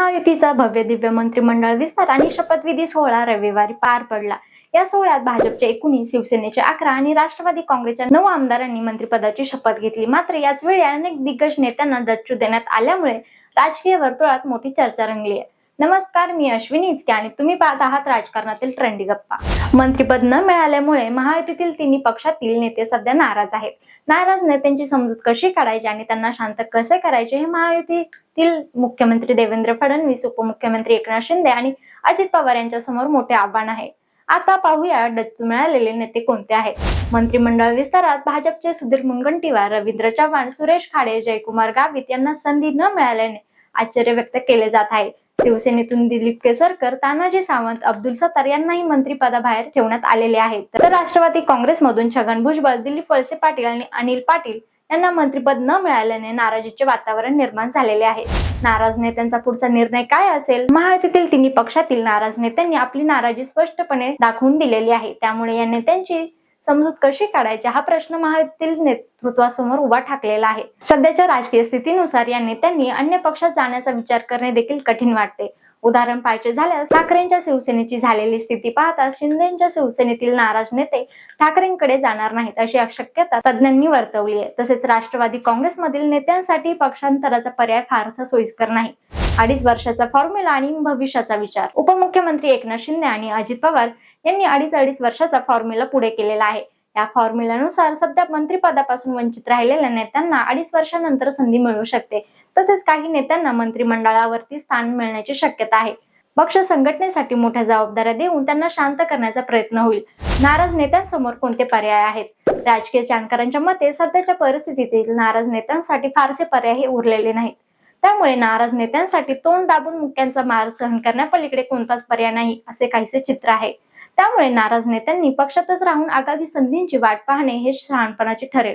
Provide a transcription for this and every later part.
महायुतीचा भव्य दिव्य मंत्रिमंडळ विस्तार आणि शपथविधी सोहळा रविवारी पार पडला. या सोहळ्यात भाजपचे एकोणीस शिवसेनेचे अकरा आणि राष्ट्रवादी काँग्रेसच्या नऊ आमदारांनी मंत्रिपदाची शपथ घेतली. मात्र याच वेळी अनेक दिग्गज नेत्यांना डच्चू देण्यात आल्यामुळे राजकीय वर्तुळात मोठी चर्चा रंगली आहे. नमस्कार मी अश्विनी इचके आणि तुम्ही पाहत आहात राजकारणातील ट्रेंडी गप्पा. मंत्रिपद न मिळाल्यामुळे महायुतीतील तिन्ही पक्षातील नेते सध्या नाराज आहेत. नाराज नेत्यांची समजूत कशी काढायची आणि त्यांना शांत कसे करायचे हे महायुतीतील मुख्यमंत्री देवेंद्र फडणवीस उपमुख्यमंत्री एकनाथ शिंदे आणि अजित पवार यांच्या समोर मोठे आव्हान आहे. आता पाहूया डच्चू मिळालेले नेते कोणते आहेत. मंत्रिमंडळ विस्तारात भाजपचे सुधीर मुनगंटीवार रवींद्र चव्हाण सुरेश खाडे जयकुमार गावित यांना संधी न मिळाल्याने आश्चर्य व्यक्त केले जात आहे. शिवसेनेतून दिलीप केसरकर तानाजी सावंत अब्दुल सत्तार यांनाही मंत्रिपदाबाहेर ठेवण्यात आलेले आहेत. तर राष्ट्रवादी काँग्रेसमधून छगन भुजबळ दिलीप वळसे पाटील आणि अनिल पाटील यांना मंत्रिपद न मिळाल्याने नाराजीचे वातावरण निर्माण झालेले आहे. नाराज नेत्यांचा पुढचा निर्णय काय असेल? महायुतीतील तिन्ही पक्षातील नाराज नेत्यांनी आपली नाराजी स्पष्टपणे दाखवून दिलेली आहे. त्यामुळे या नेत्यांची समजूत कशी काढायची? हा प्रश्न महायुतीतील नेतृत्वासमोर उभा ठाकलेला आहे. सध्याच्या राजकीय स्थितीनुसार या नेत्यांनी अन्य पक्षात जाण्याचा विचार करणे देखील कठीण वाटते. उदाहरण पाहायचे झाल्यास ठाकरेंच्या शिवसेनेची झालेली स्थिती पाहता शिंदेच्या शिवसेनेतील नाराज नेते ठाकरेंकडे जाणार नाहीत अशी शक्यता तज्ज्ञांनी वर्तवली आहे. तसेच राष्ट्रवादी काँग्रेसमधील नेत्यांसाठी पक्षांतराचा पर्याय फारसा सोयीस्कर नाही. अडीच वर्षाचा फॉर्म्युला आणि भविष्याचा विचार. उपमुख्यमंत्री एकनाथ शिंदे आणि अजित पवार यांनी अडीच अडीच वर्षाचा फॉर्म्युला पुढे केलेला आहे. या फॉर्म्युल्यानुसार सध्या मंत्रिपदापासून वंचित राहिलेल्या नेत्यांना अडीच वर्षानंतर संधी मिळू शकते. तसेच काही नेत्यांना मंत्रिमंडळावरती स्थान मिळण्याची शक्यता आहे. पक्ष संघटनेसाठी मोठ्या जबाबदाऱ्या देऊन त्यांना शांत करण्याचा प्रयत्न होईल. नाराज नेत्यांसमोर कोणते पर्याय आहेत? राजकीय जाणकारांच्या मते सध्याच्या परिस्थितीतील नाराज नेत्यांसाठी फारसे पर्याय उरलेले नाहीत. त्यामुळे नाराज नेत्यांसाठी तोंड दाबून मुक्यांचा मार सहन करण्यापलीकडे कोणताच पर्याय नाही असे काहीसे चित्र आहे. त्यामुळे नाराज नेत्यांनी पक्षातच राहून आगामी संधींची वाट पाहणे हे शहाणपणाचे ठरेल.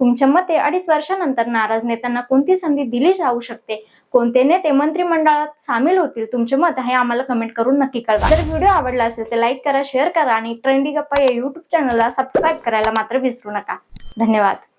तुमच्या मते अडीच वर्षानंतर नाराज नेत्यांना कोणती संधी दिली जाऊ शकते? कोणते नेते मंत्रिमंडळात सामील होतील? तुमचे मत हे आम्हाला कमेंट करून नक्की कळवा. जर व्हिडिओ आवडला असेल तर लाईक करा शेअर करा आणि ट्रेंडी गप्पा या युट्यूब चॅनलला सबस्क्राईब करायला मात्र विसरू नका. धन्यवाद.